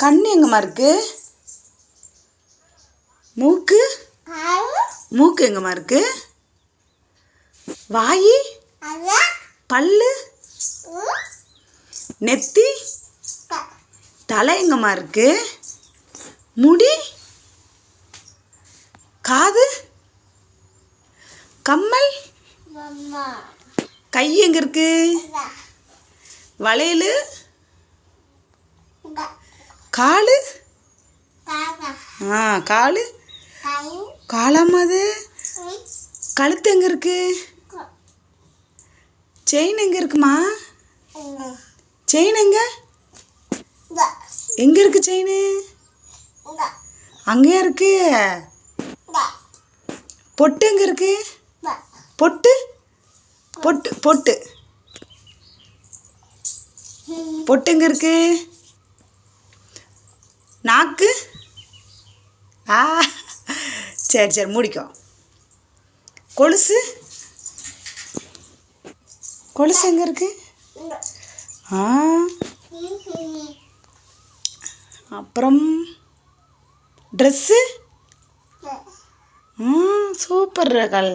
கண்ணு எங்கம்மா இருக்கு? மூக்கு? மூக்கு எங்கம்மா இருக்கு? வாய்? பல்லு? நெத்தி? தலை எங்கம்மா இருக்கு? முடி? காது? கம்மல்? கை எங்க இருக்கு? வளையல்? காலு? ஆ காலு? காலாமா அது? கழுத்து எங்க இருக்கு? செயின் எங்க இருக்குமா? செயின் எங்க? எங்க இருக்கு செயின்? அங்கேயா இருக்கு? பொட்டு எங்க இருக்கு? பொட்டு? பொட்டு பொட்டு. பொட்டு எங்க இருக்கு? நாக்கு? ஆ சரி சரி முடிக்கோ. கொலுசு? கொலுசு எங்க இருக்கு? ஆ. அப்புறம் ட்ரெஸ்ஸு ம் சூப்பர் கல்